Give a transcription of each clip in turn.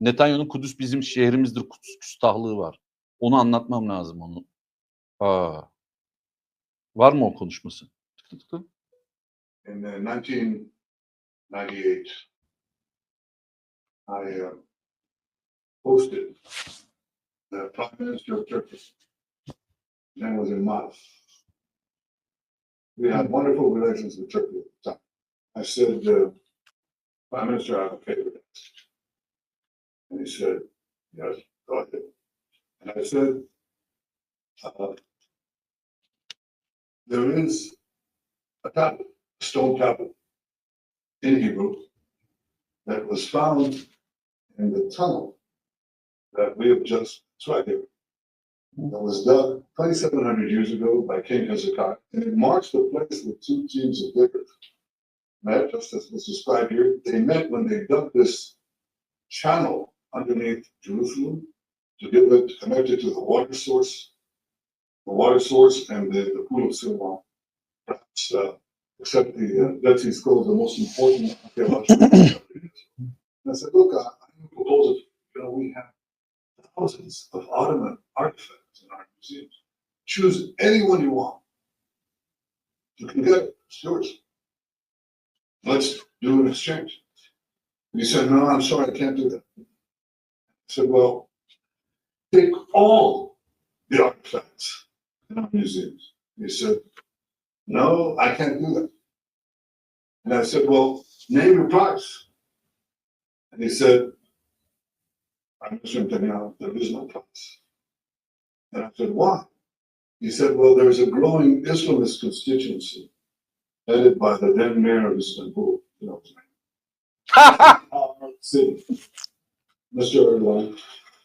Netanyahu'nun Kudüs bizim şehrimizdir Kudüs küstahlığı var. Onu anlatmam lazım onu. Aa. Var mı o konuşması? İn uh, 1998, I uh, hosted the Prime Minister of Turkey. Name was Yılmaz. We had wonderful relations with Turkey at the time. I said, uh, Prime Minister, I have a favor. And he said, yes, go ahead. And I said, uh, there is a tablet a stone tablet in Hebrew that was found in the tunnel that we have just, it's right here. That was dug 2,700 years ago by King Hezekiah, and it marks the place where two teams of David met, just as was described here. They met when they dug this channel underneath Jerusalem to give it, connected to the water source, the water source and the, the pool of Siloam. Perhaps, uh, except the uh, Dead Sea Scrolls, the most important archaeological. and I said, look, I, I propose. You know, we have thousands of Ottoman artifacts in our museums. Choose anyone you want. You can get it. It's yours. Let's do an exchange. And he said, no, I'm sorry, I can't do that. I said, well, take all the artifacts in our museums. He said, no, I can't do that. And I said, well, name your price. And he said, I'm Mr. Netanyahu, there is no price. And I said, why? He said, well, there's a growing Islamist constituency headed by the then mayor of Istanbul, you know. City. Mr. Erdogan,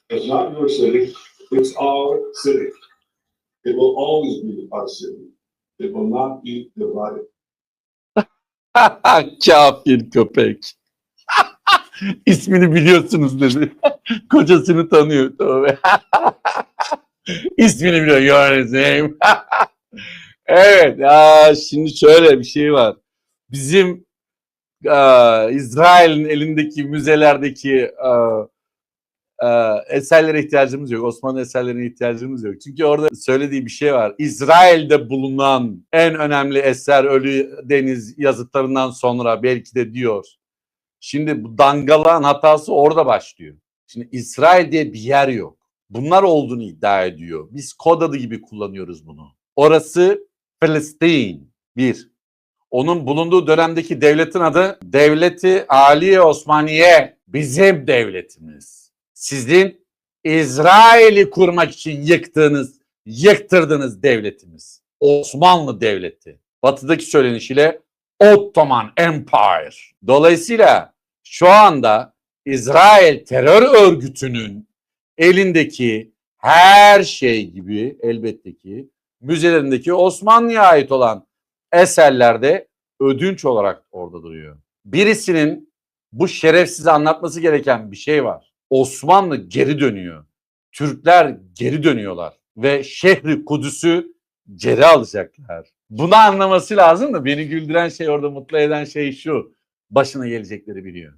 it's not your city, it's our city. It will always be our city. It will not be divided. Kafir köpek. İsmini biliyorsunuz dedi. Kocasını tanıyor. Tövbe. İsmini biliyor. Your name. evet. Aa, şimdi şöyle bir şey var. Bizim aa, İsrail'in elindeki müzelerdeki aa, aa, eserlere ihtiyacımız yok. Osmanlı eserlerine ihtiyacımız yok. Çünkü orada söylediği bir şey var. İsrail'de bulunan en önemli eser Ölü Deniz yazıtlarından sonra belki de diyor. Şimdi bu dangalağın hatası orada başlıyor. Şimdi İsrail diye bir yer yok. Bunlar olduğunu iddia ediyor. Biz kod adı gibi kullanıyoruz bunu. Orası Filistin. Bir. Onun bulunduğu dönemdeki devletin adı Devleti Aliye Osmaniye. Bizim devletimiz. Sizin İsrail'i kurmak için yıktığınız, yıktırdığınız devletimiz. Osmanlı Devleti. Batıdaki söylenişiyle Ottoman Empire. Dolayısıyla şu anda İsrail terör örgütünün elindeki her şey gibi elbette ki müzelerindeki Osmanlı'ya ait olan eserlerde ödünç olarak orada duruyor. Birisinin bu şerefsize anlatması gereken bir şey var. Osmanlı geri dönüyor. Türkler geri dönüyorlar ve şehri Kudüs'ü geri alacaklar. Bunu anlaması lazım da beni güldüren şey orada mutlu eden şey şu. Başına gelecekleri biliyor.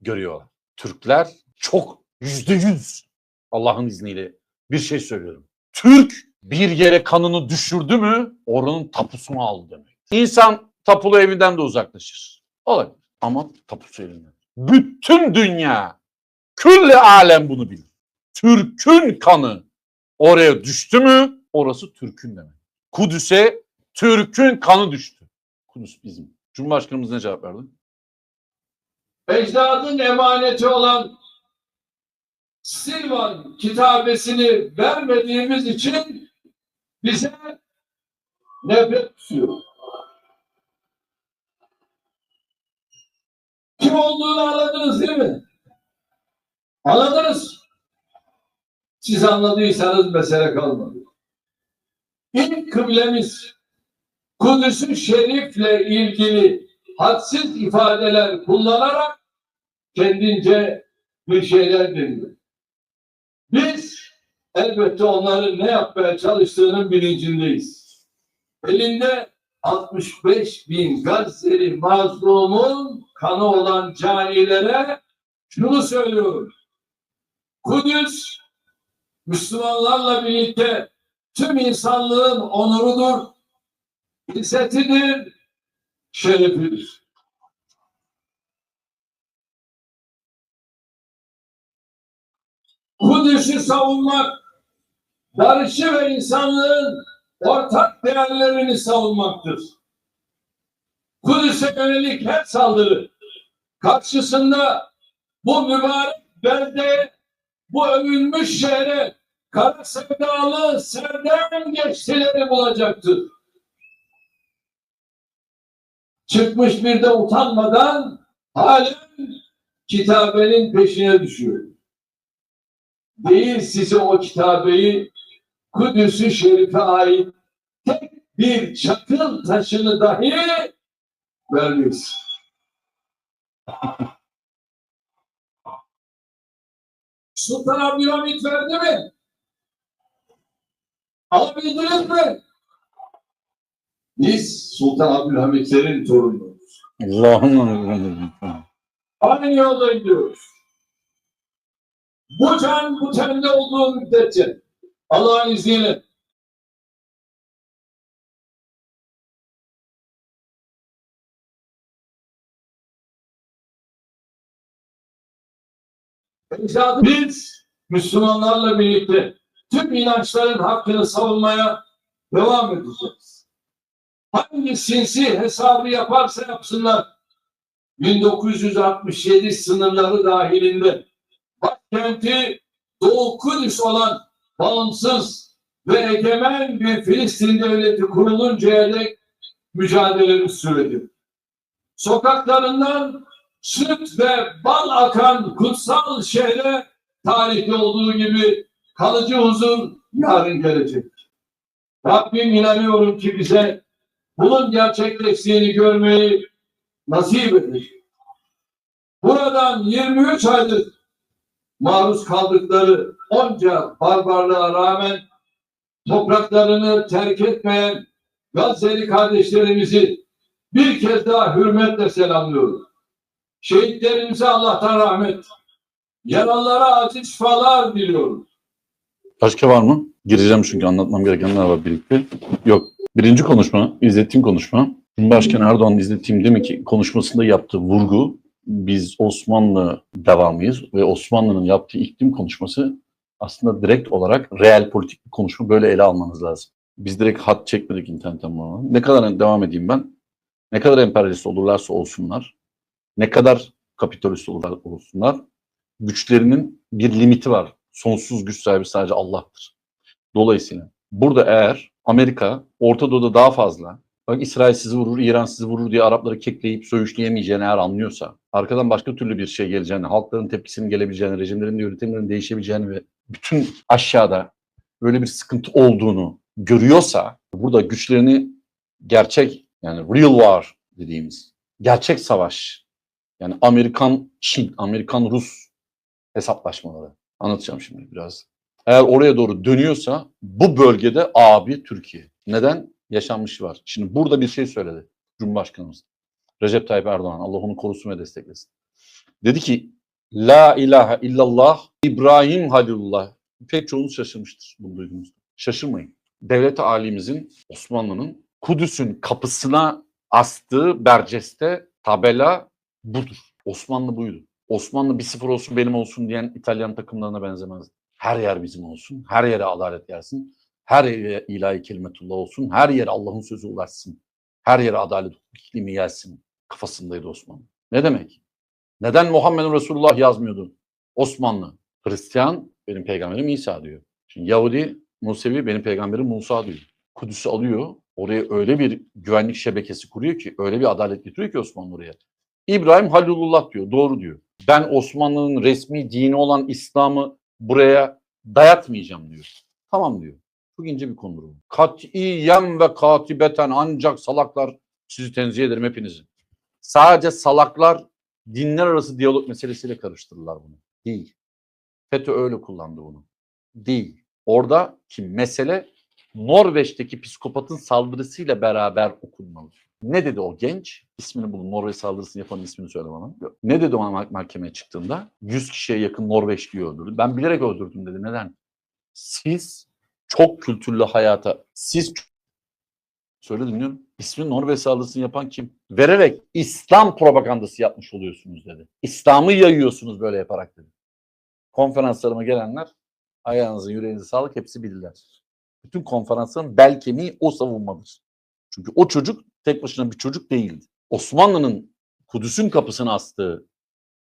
Görüyorlar. Türkler çok yüzde yüz Allah'ın izniyle bir şey söylüyorum. Türk bir yere kanını düşürdü mü oranın tapusunu aldı demek. İnsan tapulu evinden de uzaklaşır. Olabilir ama tapusu elinden. Bütün dünya, külle alem bunu bilir. Türk'ün kanı oraya düştü mü orası Türk'ün demek. Kudüs'e Türk'ün kanı düştü. Kudüs bizim. Cumhurbaşkanımız ne cevap verdi? ecdadın emaneti olan Silvan kitabesini vermediğimiz için bize nefret tutuyor. Kim olduğunu anladınız değil mi? Anladınız. Siz anladıysanız mesele kalmadı. İlk kıblemiz Kudüs-ü Şerif'le ilgili hadsiz ifadeler kullanarak kendince bir şeyler deniyor. Biz elbette onların ne yapmaya çalıştığının bilincindeyiz. Elinde 65 bin Gazze'li mazlumun kanı olan canilere şunu söylüyoruz. Kudüs Müslümanlarla birlikte tüm insanlığın onurudur, izzetidir, şerefidir. Kudüs'ü savunmak, barışı ve insanlığın ortak değerlerini savunmaktır. Kudüs'e yönelik her saldırı karşısında bu mübarek belde, bu övülmüş şehre kara sevdalı serden geçtileri bulacaktır. Çıkmış bir de utanmadan halen kitabenin peşine düşüyor. Değil size o kitabeyi Kudüs-ü Şerif'e ait tek bir çakıl taşını dahi vermeyiz. Sultan Abdülhamit verdi mi? Alabildiniz mi? Biz Sultan Abdülhamitlerin torunuyuz. Allah'ım. Aynı yolda gidiyoruz. Bu can bu tende olduğu müddetçe Allah'ın izniyle Biz Müslümanlarla birlikte tüm inançların hakkını savunmaya devam edeceğiz. Hangi sinsi hesabı yaparsa yapsınlar 1967 sınırları dahilinde başkenti Doğu Kudüs olan bağımsız ve egemen bir Filistin devleti kuruluncaya dek mücadelemiz sürdü. Sokaklarından süt ve bal akan kutsal şehre tarihte olduğu gibi kalıcı huzur yarın gelecek. Rabbim inanıyorum ki bize bunun gerçekleştiğini görmeyi nasip edecek. Buradan 23 aydır maruz kaldıkları onca barbarlığa rağmen topraklarını terk etmeyen Gazze'li kardeşlerimizi bir kez daha hürmetle selamlıyorum. Şehitlerimize Allah'tan rahmet, yaralılara acil şifalar diliyorum. Başka var mı? Gireceğim çünkü anlatmam gerekenler var birlikte. Yok. Birinci konuşma, izlettiğim konuşma. Cumhurbaşkanı Erdoğan'ın izlettiğim demek konuşmasında yaptığı vurgu biz Osmanlı devamıyız ve Osmanlı'nın yaptığı iklim konuşması aslında direkt olarak reel politik bir konuşma böyle ele almanız lazım. Biz direkt hat çekmedik internetten buna. Ne kadar devam edeyim ben? Ne kadar emperyalist olurlarsa olsunlar, ne kadar kapitalist olsunlar, güçlerinin bir limiti var. Sonsuz güç sahibi sadece Allah'tır. Dolayısıyla burada eğer Amerika Orta Doğu'da daha fazla bak İsrail sizi vurur, İran sizi vurur diye Arapları kekleyip söğüşleyemeyeceğini eğer anlıyorsa, arkadan başka türlü bir şey geleceğini, halkların tepkisinin gelebileceğini, rejimlerin de yönetimlerin değişebileceğini ve bütün aşağıda böyle bir sıkıntı olduğunu görüyorsa, burada güçlerini gerçek yani real war dediğimiz gerçek savaş yani Amerikan Çin, Amerikan Rus hesaplaşmaları anlatacağım şimdi biraz. Eğer oraya doğru dönüyorsa bu bölgede abi Türkiye. Neden? Yaşanmış var. Şimdi burada bir şey söyledi Cumhurbaşkanımız. Recep Tayyip Erdoğan. Allah onu korusun ve desteklesin. Dedi ki La ilahe illallah İbrahim Halilullah. Pek çoğunuz şaşırmıştır bunu duyduğunuzda. Şaşırmayın. Devlet alimizin Osmanlı'nın Kudüs'ün kapısına astığı berceste tabela budur. Osmanlı buydu. Osmanlı bir sıfır olsun benim olsun diyen İtalyan takımlarına benzemezdi. Her yer bizim olsun. Her yere adalet gelsin. Her yere ilahi kelimetullah olsun. Her yere Allah'ın sözü ulaşsın. Her yere adalet iklimi gelsin. Kafasındaydı Osmanlı. Ne demek? Neden Muhammed Resulullah yazmıyordu? Osmanlı. Hristiyan benim peygamberim İsa diyor. Şimdi Yahudi, Musevi benim peygamberim Musa diyor. Kudüs'ü alıyor. Oraya öyle bir güvenlik şebekesi kuruyor ki, öyle bir adalet getiriyor ki Osmanlı oraya. İbrahim Halilullah diyor, doğru diyor. Ben Osmanlı'nın resmi dini olan İslam'ı buraya dayatmayacağım diyor. Tamam diyor. Çok ince bir konudur bu. Katiyen ve katibeten ancak salaklar sizi tenzih ederim hepinizi. Sadece salaklar dinler arası diyalog meselesiyle karıştırırlar bunu. Değil. FETÖ öyle kullandı bunu. Değil. Orada ki mesele Norveç'teki psikopatın saldırısıyla beraber okunmalı. Ne dedi o genç? İsmini bulun. Norveç saldırısını yapanın ismini söyle bana. Ne dedi o mah- mahkemeye çıktığında? 100 kişiye yakın Norveçliyi öldürdü. Ben bilerek öldürdüm dedi. Neden? Siz çok kültürlü hayata, siz Söyle dinliyorum. İsmi Norveç saldırısını yapan kim? Vererek İslam propagandası yapmış oluyorsunuz dedi. İslam'ı yayıyorsunuz böyle yaparak dedi. Konferanslarıma gelenler ayağınızın yüreğinize sağlık hepsi bilirler. Bütün konferansların bel kemiği o savunmadır. Çünkü o çocuk tek başına bir çocuk değildi. Osmanlı'nın Kudüs'ün kapısını astığı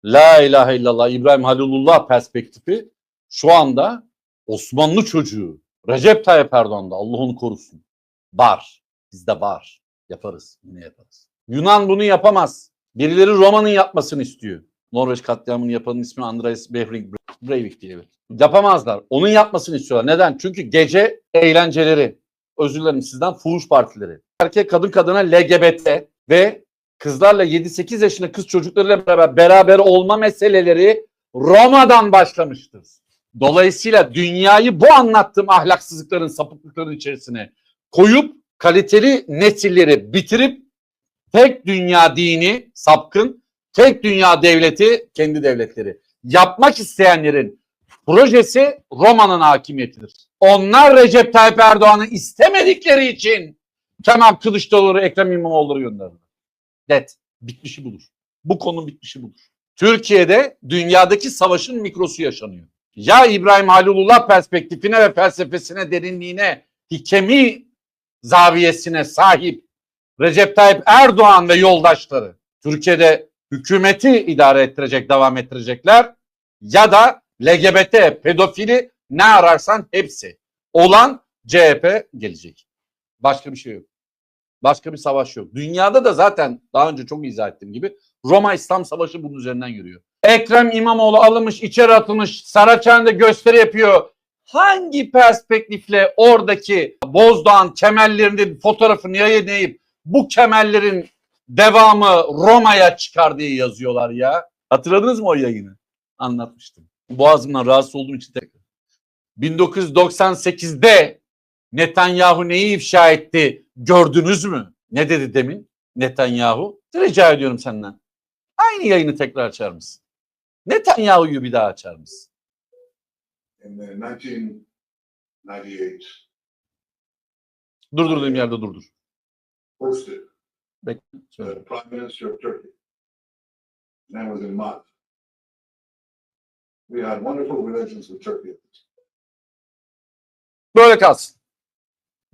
La ilahe illallah İbrahim Halilullah perspektifi şu anda Osmanlı çocuğu Recep Tayyip Erdoğan'da Allah onu korusun. Var. Bizde var. Yaparız. Yine yaparız. Yunan bunu yapamaz. Birileri Roma'nın yapmasını istiyor. Norveç katliamını yapanın ismi Andreas Behring Breivik diye. Yapamazlar. Onun yapmasını istiyorlar. Neden? Çünkü gece eğlenceleri, özür dilerim sizden, fuhuş partileri. Erkek kadın kadına LGBT ve kızlarla 7-8 yaşında kız çocuklarıyla beraber beraber olma meseleleri Roma'dan başlamıştır. Dolayısıyla dünyayı bu anlattığım ahlaksızlıkların, sapıklıkların içerisine koyup kaliteli nesilleri bitirip tek dünya dini sapkın, tek dünya devleti kendi devletleri yapmak isteyenlerin projesi Roma'nın hakimiyetidir. Onlar Recep Tayyip Erdoğan'ı istemedikleri için Kemal Kılıçdaroğlu, Ekrem İmamoğlu'nu gönderdi. Net. Bitmişi budur. Bu konu bitmişi budur. Türkiye'de dünyadaki savaşın mikrosu yaşanıyor. Ya İbrahim Halilullah perspektifine ve felsefesine, derinliğine, hikemi zaviyesine sahip Recep Tayyip Erdoğan ve yoldaşları Türkiye'de hükümeti idare ettirecek, devam ettirecekler ya da LGBT, pedofili ne ararsan hepsi olan CHP gelecek. Başka bir şey yok. Başka bir savaş yok. Dünyada da zaten daha önce çok izah ettiğim gibi Roma İslam Savaşı bunun üzerinden yürüyor. Ekrem İmamoğlu alınmış, içeri atılmış, Saraçhane'de gösteri yapıyor. Hangi perspektifle oradaki Bozdoğan kemerlerinin fotoğrafını yayınlayıp bu kemerlerin devamı Roma'ya çıkar diye yazıyorlar ya. Hatırladınız mı o yayını? Anlatmıştım. Boğazımdan rahatsız olduğum için tekrar. 1998'de Netanyahu neyi ifşa etti gördünüz mü? Ne dedi demin Netanyahu? Rica ediyorum senden. Aynı yayını tekrar açar mısın? Netanyahu'yu bir daha açar mısın? In the 1998, Durdurduğum yerde durdur. hosted Söyle. the Prime Minister of Turkey. And that was in. We had wonderful relations with Turkey. Böyle kalsın.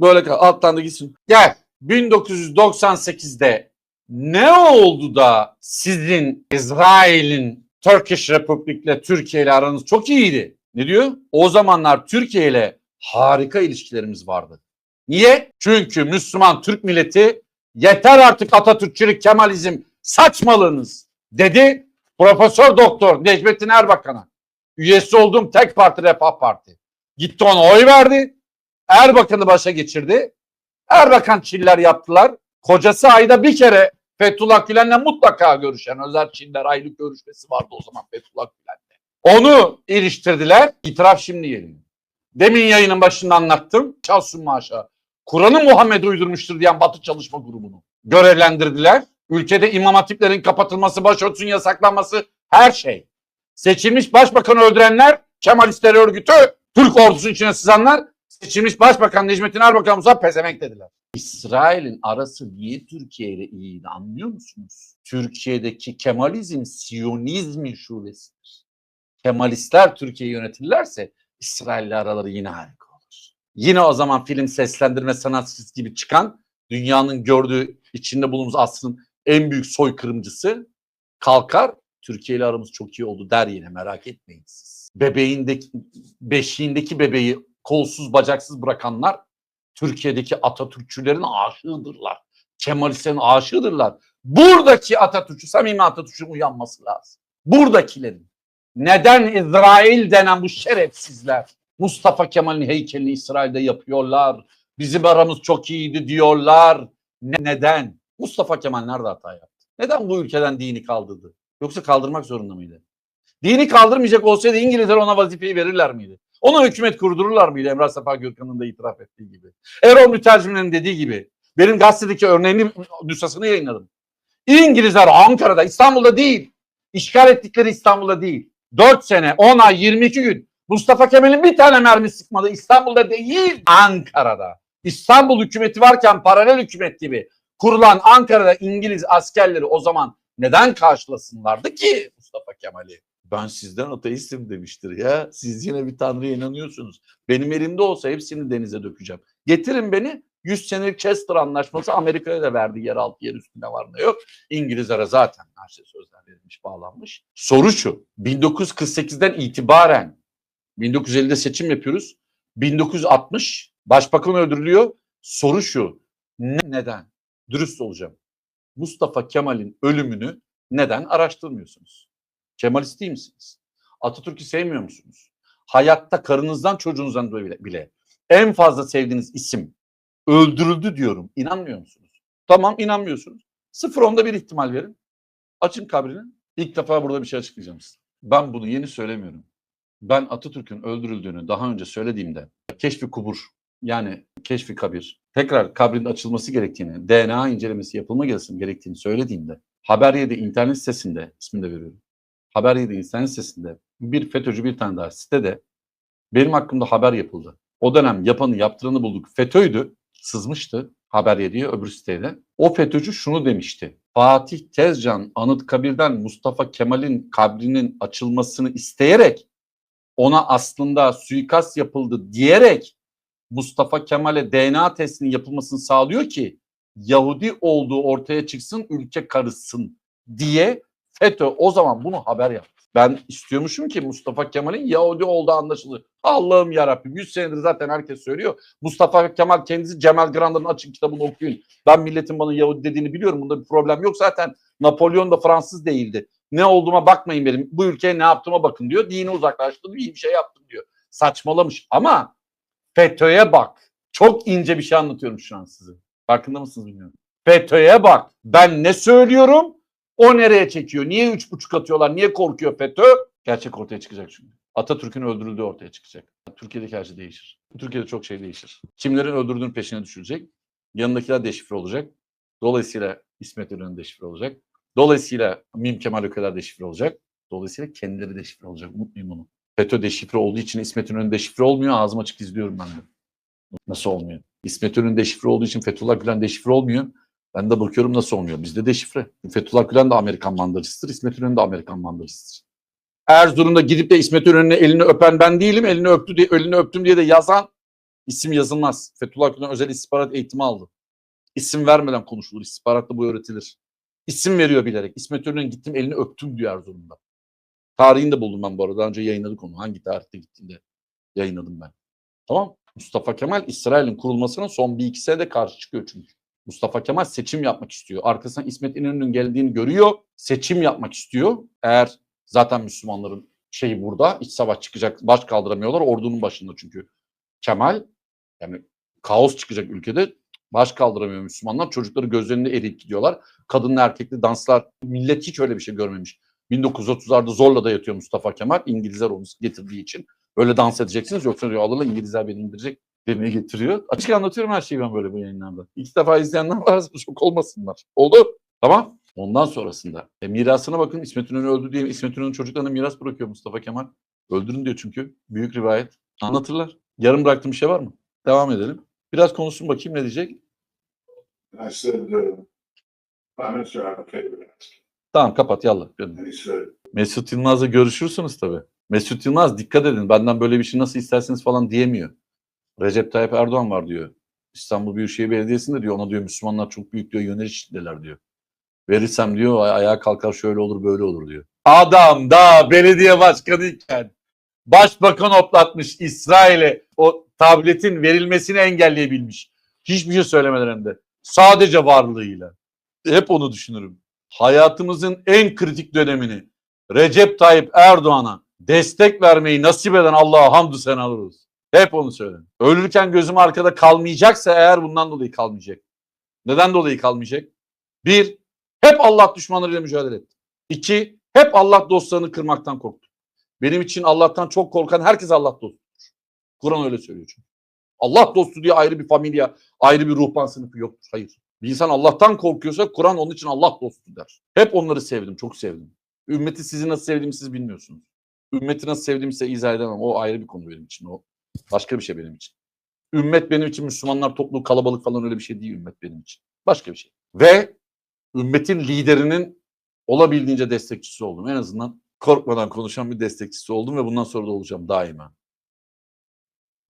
Böyle kal. Alttan da gitsin. Gel. 1998'de ne oldu da sizin İsrail'in Turkish Republic'le Türkiye ile aranız çok iyiydi. Ne diyor? O zamanlar Türkiye ile harika ilişkilerimiz vardı. Niye? Çünkü Müslüman Türk milleti yeter artık Atatürkçülük, Kemalizm saçmalığınız dedi Profesör Doktor Necmettin Erbakan'a. Üyesi olduğum tek parti Refah Parti. Gitti ona oy verdi. Erbakan'ı başa geçirdi. Erbakan çiller yaptılar. Kocası ayda bir kere Fethullah Gülen'le mutlaka görüşen özel çiller aylık görüşmesi vardı o zaman Fethullah Gülen'le. Onu iliştirdiler. İtiraf şimdi geliyor. Demin yayının başında anlattım. Çalsın maaşa. Kur'an'ı Muhammed uydurmuştur diyen Batı Çalışma Grubu'nu görevlendirdiler. Ülkede imam hatiplerin kapatılması, başörtüsünün yasaklanması her şey. Seçilmiş başbakanı öldürenler Kemalist terör örgütü, Türk ordusunun içine sızanlar seçilmiş başbakan Necmettin Erbakan Musa pezemek dediler. İsrail'in arası niye Türkiye ile iyiydi anlıyor musunuz? Türkiye'deki Kemalizm Siyonizmin şubesidir. Kemalistler Türkiye'yi yönetirlerse İsrail'le araları yine harika. Yine o zaman film seslendirme sanatçısı gibi çıkan dünyanın gördüğü içinde bulunduğumuz asrın en büyük soykırımcısı kalkar Türkiye ile aramız çok iyi oldu der yine merak etmeyin siz. Bebeğindeki, beşiğindeki bebeği kolsuz bacaksız bırakanlar Türkiye'deki Atatürkçülerin aşığıdırlar. Kemalistlerin aşığıdırlar. Buradaki Atatürkçü, samimi Atatürk'ün uyanması lazım. Buradakilerin. Neden İsrail denen bu şerefsizler Mustafa Kemal'in heykelini İsrail'de yapıyorlar? Bizim aramız çok iyiydi diyorlar. Ne- neden? Mustafa Kemal nerede hata yaptı? Neden bu ülkeden dini kaldırdı? Yoksa kaldırmak zorunda mıydı? Dini kaldırmayacak olsaydı İngilizler ona vazifeyi verirler miydi? Ona hükümet kurdururlar mıydı Emrah Safa Gürkan'ın da itiraf ettiği gibi. Erol Mütercim'in dediği gibi. Benim gazetedeki örneğini nüshasını yayınladım. İngilizler Ankara'da, İstanbul'da değil. İşgal ettikleri İstanbul'da değil. 4 sene, 10 ay, 22 gün. Mustafa Kemal'in bir tane mermi sıkmadı. İstanbul'da değil, Ankara'da. İstanbul hükümeti varken paralel hükümet gibi kurulan Ankara'da İngiliz askerleri o zaman neden karşılasınlardı ki Mustafa Kemal'i? Ben sizden ateistim demiştir ya. Siz yine bir tanrıya inanıyorsunuz. Benim elimde olsa hepsini denize dökeceğim. Getirin beni 100 senelik Chester Anlaşması Amerika'ya da verdi yer altı yer üstünde var ne yok. İngilizlere zaten her şey sözler verilmiş bağlanmış. Soru şu 1948'den itibaren 1950'de seçim yapıyoruz. 1960 başbakan öldürülüyor. Soru şu ne- neden? Dürüst olacağım. Mustafa Kemal'in ölümünü neden araştırmıyorsunuz? Kemalist değil misiniz? Atatürk'ü sevmiyor musunuz? Hayatta karınızdan çocuğunuzdan bile, bile en fazla sevdiğiniz isim öldürüldü diyorum. İnanmıyor musunuz? Tamam inanmıyorsunuz. Sıfır onda bir ihtimal verin. Açın kabrini. İlk defa burada bir şey açıklayacağım size. Ben bunu yeni söylemiyorum. Ben Atatürk'ün öldürüldüğünü daha önce söylediğimde keşfi kubur yani keşfi kabir tekrar kabrin açılması gerektiğini, DNA incelemesi yapılma gerektiğini söylediğimde Haber 7 internet sitesinde ismini de veriyorum. Haber 7 internet sitesinde bir FETÖ'cü bir tane daha sitede benim hakkımda haber yapıldı. O dönem yapanı yaptıranı bulduk. FETÖ'ydü. Sızmıştı Haber 7'ye öbür sitede. O FETÖ'cü şunu demişti. Fatih Tezcan Anıtkabir'den Mustafa Kemal'in kabrinin açılmasını isteyerek ona aslında suikast yapıldı diyerek Mustafa Kemal'e DNA testinin yapılmasını sağlıyor ki Yahudi olduğu ortaya çıksın, ülke karışsın diye FETÖ o zaman bunu haber yaptı. Ben istiyormuşum ki Mustafa Kemal'in Yahudi olduğu anlaşılır. Allah'ım yarabbim 100 senedir zaten herkes söylüyor. Mustafa Kemal kendisi Cemal Grand'ın açın kitabını okuyun. Ben milletin bana Yahudi dediğini biliyorum. Bunda bir problem yok. Zaten Napolyon da Fransız değildi. Ne olduğuma bakmayın benim. Bu ülkeye ne yaptığıma bakın diyor. Dini uzaklaştırdım. iyi bir şey yaptım diyor. Saçmalamış ama FETÖ'ye bak. Çok ince bir şey anlatıyorum şu an size. Farkında mısınız bilmiyorum. FETÖ'ye bak. Ben ne söylüyorum? O nereye çekiyor? Niye üç buçuk atıyorlar? Niye korkuyor FETÖ? Gerçek ortaya çıkacak çünkü. Atatürk'ün öldürüldüğü ortaya çıkacak. Türkiye'deki her şey değişir. Türkiye'de çok şey değişir. Kimlerin öldürdüğünün peşine düşülecek. Yanındakiler deşifre olacak. Dolayısıyla İsmet İnönü deşifre olacak. Dolayısıyla Mim Kemal Ökeler deşifre olacak. Dolayısıyla kendileri deşifre olacak. Unutmayın bunu. FETÖ deşifre olduğu için İsmet İnönü deşifre olmuyor. Ağzım açık izliyorum ben de. Nasıl olmuyor? İsmet İnönü deşifre olduğu için Fethullah Gülen deşifre olmuyor. Ben de bakıyorum nasıl olmuyor. Bizde deşifre. Fethullah Gülen de Amerikan mandalısıdır. İsmet İnönü de Amerikan mandalısıdır. Erzurum'da gidip de İsmet İnönü'nün elini öpen ben değilim. Elini öptü diye, elini öptüm diye de yazan isim yazılmaz. Fethullah Gülen özel istihbarat eğitimi aldı. İsim vermeden konuşulur. İstihbaratta bu öğretilir. İsim veriyor bilerek. İsmet İnönü'nün gittim elini öptüm diyor Erzurum'da. Tarihini de buldum ben bu arada. Daha önce yayınladık onu. Hangi tarihte gittiğinde yayınladım ben. Tamam. Mustafa Kemal İsrail'in kurulmasına son bir iki senede karşı çıkıyor çünkü. Mustafa Kemal seçim yapmak istiyor. Arkasından İsmet İnönü'nün geldiğini görüyor. Seçim yapmak istiyor. Eğer zaten Müslümanların şeyi burada iç savaş çıkacak baş kaldıramıyorlar ordunun başında çünkü. Kemal yani kaos çıkacak ülkede baş kaldıramıyor Müslümanlar. Çocukları gözlerinde eriyip gidiyorlar. Kadınlı erkekli danslar millet hiç öyle bir şey görmemiş. 1930'larda zorla da yatıyor Mustafa Kemal. İngilizler onu getirdiği için. Böyle dans edeceksiniz yoksa diyor alırlar İngilizler beni indirecek demeye getiriyor. Açık anlatıyorum her şeyi ben böyle bu yayınlarda. İlk defa izleyenler varsa şok olmasınlar. Oldu. Tamam. Ondan sonrasında e, mirasına bakın İsmet İnönü öldü diye İsmet İnönü çocuklarına miras bırakıyor Mustafa Kemal. Öldürün diyor çünkü. Büyük rivayet. Anlatırlar. Yarım bıraktığım bir şey var mı? Devam edelim. Biraz konuşsun bakayım ne diyecek. I said, uh, Prime Minister, I have a favor to ask. Tamam kapat yallah. And he said, Mesut Yılmaz'la görüşürsünüz tabii. Mesut Yılmaz dikkat edin benden böyle bir şey nasıl isterseniz falan diyemiyor. Recep Tayyip Erdoğan var diyor. İstanbul Büyükşehir Belediyesi'nde diyor ona diyor Müslümanlar çok büyük diyor yönetiş içindeler diyor. Verirsem diyor ay- ayağa kalkar şöyle olur böyle olur diyor. Adam da belediye başkanı iken başbakan oplatmış İsrail'e o tabletin verilmesini engelleyebilmiş. Hiçbir şey söylemeden hem de. Sadece varlığıyla. Hep onu düşünürüm. Hayatımızın en kritik dönemini Recep Tayyip Erdoğan'a destek vermeyi nasip eden Allah'a hamdü senalar. Hep onu söylerim. Ölürken gözüm arkada kalmayacaksa eğer bundan dolayı kalmayacak. Neden dolayı kalmayacak? Bir, hep Allah düşmanlarıyla mücadele etti. İki, hep Allah dostlarını kırmaktan korktu. Benim için Allah'tan çok korkan herkes Allah dostu. Kur'an öyle söylüyor çünkü. Allah dostu diye ayrı bir familya, ayrı bir ruhban sınıfı yoktur. Hayır. Bir insan Allah'tan korkuyorsa Kur'an onun için Allah dostu der. Hep onları sevdim, çok sevdim. Ümmeti sizi nasıl sevdiğimi siz bilmiyorsunuz. Ümmeti nasıl sevdiğimi size izah edemem. O ayrı bir konu benim için. O başka bir şey benim için. Ümmet benim için Müslümanlar topluluğu kalabalık falan öyle bir şey değil ümmet benim için. Başka bir şey. Ve ümmetin liderinin olabildiğince destekçisi oldum. En azından korkmadan konuşan bir destekçisi oldum ve bundan sonra da olacağım daima.